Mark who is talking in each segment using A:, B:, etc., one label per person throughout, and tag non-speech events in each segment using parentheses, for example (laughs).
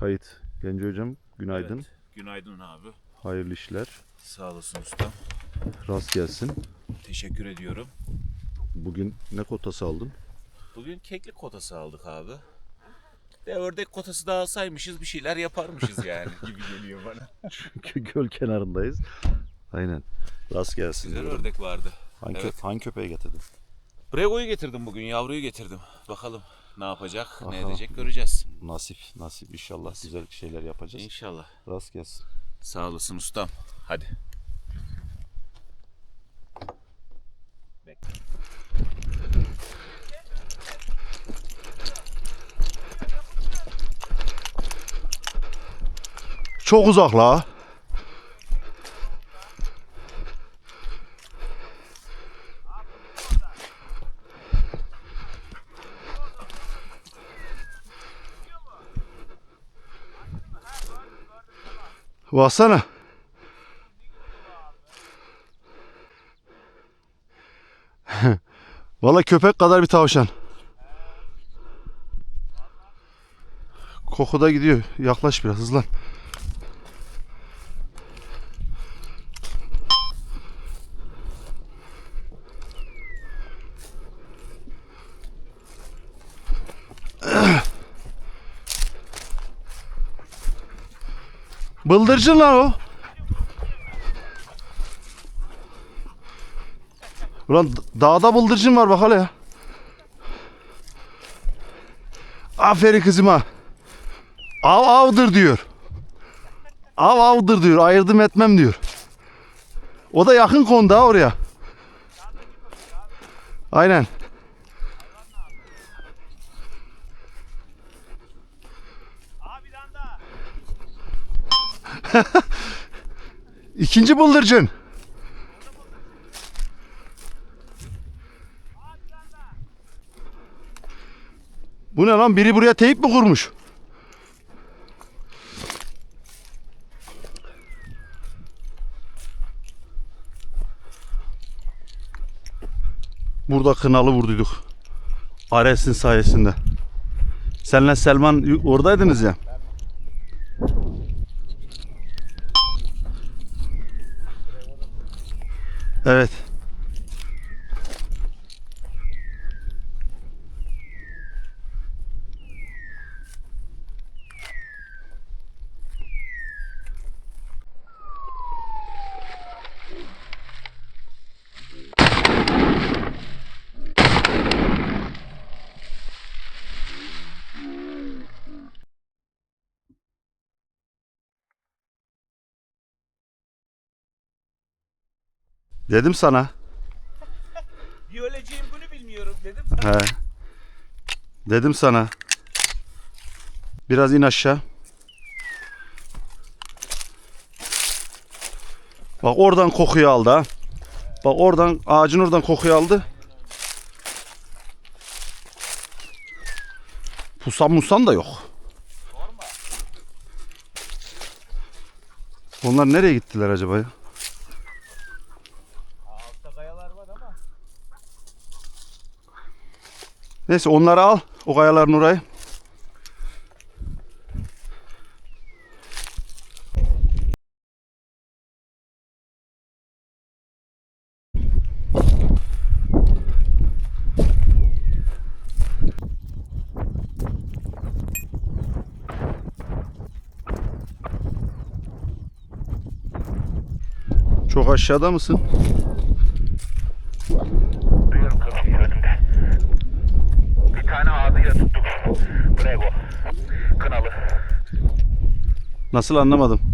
A: Kayıt. Genco hocam günaydın.
B: Evet, Günaydın abi.
A: Hayırlı işler.
B: Sağ olasın ustam.
A: Rast gelsin.
B: Teşekkür ediyorum.
A: Bugün ne kotası aldın?
B: Bugün keklik kotası aldık abi. De ördek kotası da alsaymışız bir şeyler yaparmışız (laughs) yani gibi geliyor bana.
A: Çünkü göl kenarındayız. Aynen. Rast gelsin.
B: Güzel
A: diyorum.
B: ördek vardı.
A: Hangi,
B: Evet.
A: hangi köpeği getirdin?
B: Brego'yu getirdim bugün, yavruyu getirdim. Bakalım ne yapacak, ne
A: Bakalım.
B: edecek göreceğiz.
A: Nasip, nasip. İnşallah güzel şeyler yapacağız.
B: İnşallah.
A: Rast gelsin.
B: Sağ olasın ustam. Hadi. Bekle.
A: Çok uzak la. Baksana. (laughs) Valla köpek kadar bir tavşan. Kokuda gidiyor. Yaklaş biraz hızlan. Bıldırcın lan o. Ulan dağda bıldırcın var bak hele ya. Aferin kızıma. Av avdır diyor. Av avdır diyor. Ayırdım etmem diyor. O da yakın kondu ha oraya. Aynen. (laughs) İkinci bıldırcın. Bu ne lan? Biri buraya teyip mi kurmuş? Burada kınalı vurduyduk. Ares'in sayesinde. Senle Selman oradaydınız ya. Evet. Dedim sana.
B: Bir öleceğim bunu bilmiyorum dedim.
A: He. Dedim sana. Biraz in aşağı. Bak oradan kokuyu aldı ha. Bak oradan ağacın oradan kokuyu aldı. Pusan musan da yok. Onlar nereye gittiler acaba ya?
B: Altta kayalar var ama.
A: Neyse onları al. O kayaların orayı. Çok aşağıda mısın? Nasıl anlamadım.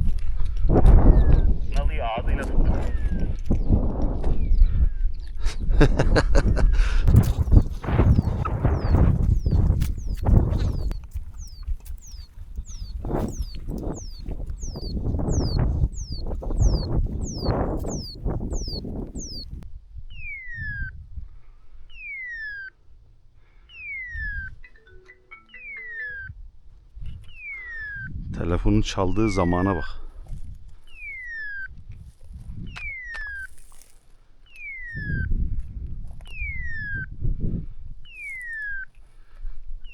A: Telefonun çaldığı zamana bak.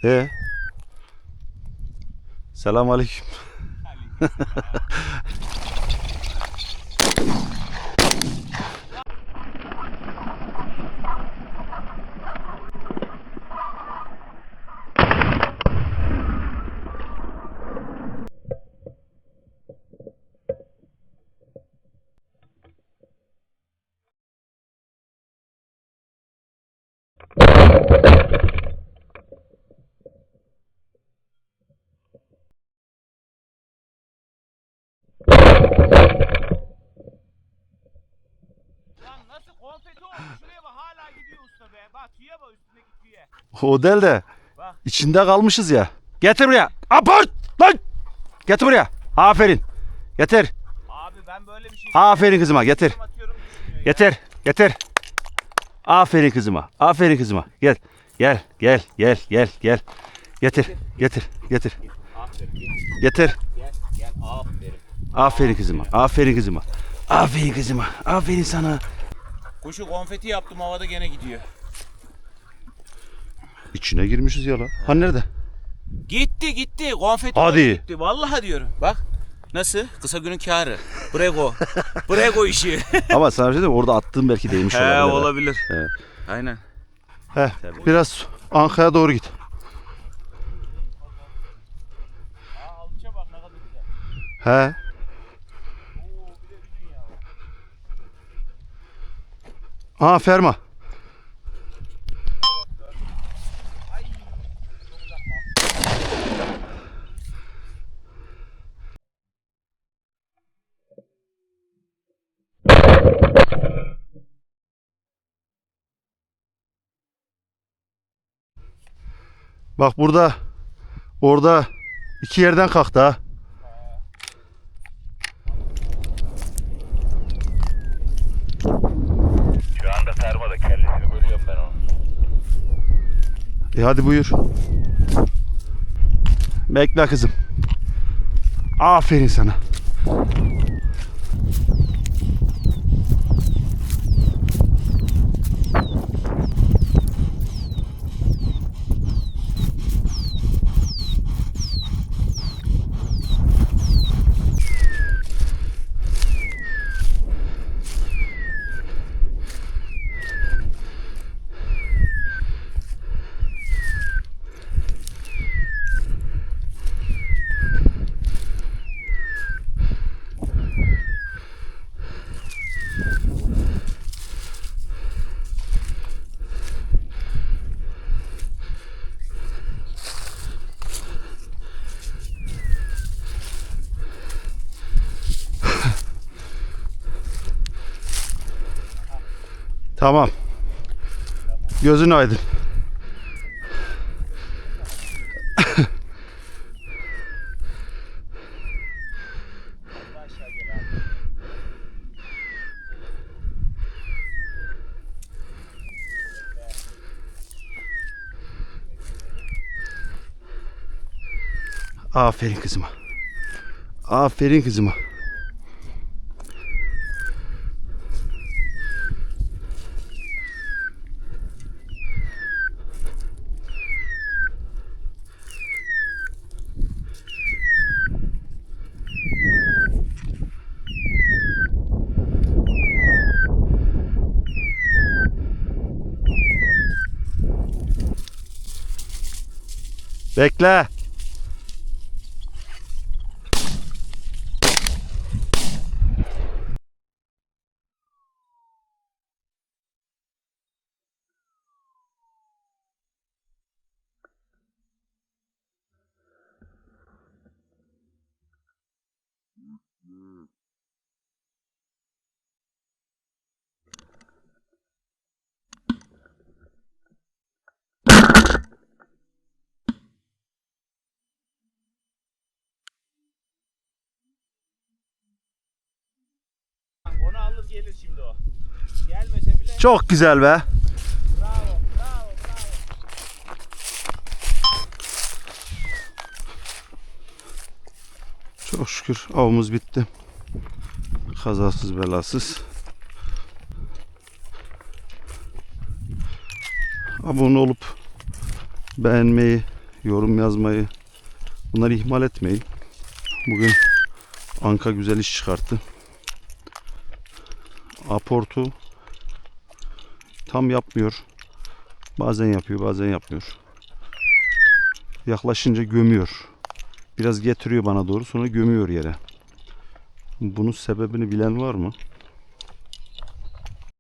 A: E Selam aleyküm.
B: Lan nasıl konfeti olmuş şuraya bak hala gidiyor usta be. Bak tüye bak üstündeki tüye.
A: O del de
B: Bak.
A: içinde kalmışız ya. Getir buraya. Apart lan. Getir buraya. Aferin. Getir.
B: Abi ben böyle bir şey
A: Aferin kızıma getir.
B: atıyorum düşmüyor ya.
A: Getir. Getir. Aferin kızıma. Aferin kızıma. Gel. Gel. Gel. Gel. Gel. Gel. Getir. Getir. Getir.
B: Aferin gel
A: Getir.
B: gel gel aferin.
A: Aferin kızıma. Aferin kızıma. Aferin kızıma. Aferin sana.
B: Kuşu konfeti yaptım havada gene gidiyor.
A: İçine girmişiz ya lan. Ha nerede?
B: Gitti gitti konfeti
A: Hadi.
B: gitti. Vallahi diyorum. Bak nasıl? Kısa günün kârı. Brego. Brego işi. (laughs)
A: Ama sana bir şey diyeyim mi? Orada attığım belki değmiş olabilir.
B: He
A: ha.
B: olabilir.
A: He.
B: Aynen.
A: He, biraz Ankara'ya doğru git.
B: Alça bak ne kadar güzel.
A: He. Aha ferma. Bak burada orada iki yerden kalktı ha.
C: Anda fermada kellesini bölüyorum ben onu.
A: E hadi buyur. Bekle kızım. Aferin sana. Tamam. Gözün aydın. Aferin kızıma. Aferin kızıma. Bekle.
B: Şimdi o. Gelmese bile
A: Çok güzel be. Çok şükür avımız bitti. Kazasız belasız. Abone olup beğenmeyi, yorum yazmayı Bunları ihmal etmeyin. Bugün Anka güzel iş çıkarttı. Aportu tam yapmıyor. Bazen yapıyor, bazen yapmıyor. Yaklaşınca gömüyor. Biraz getiriyor bana doğru sonra gömüyor yere. Bunun sebebini bilen var mı?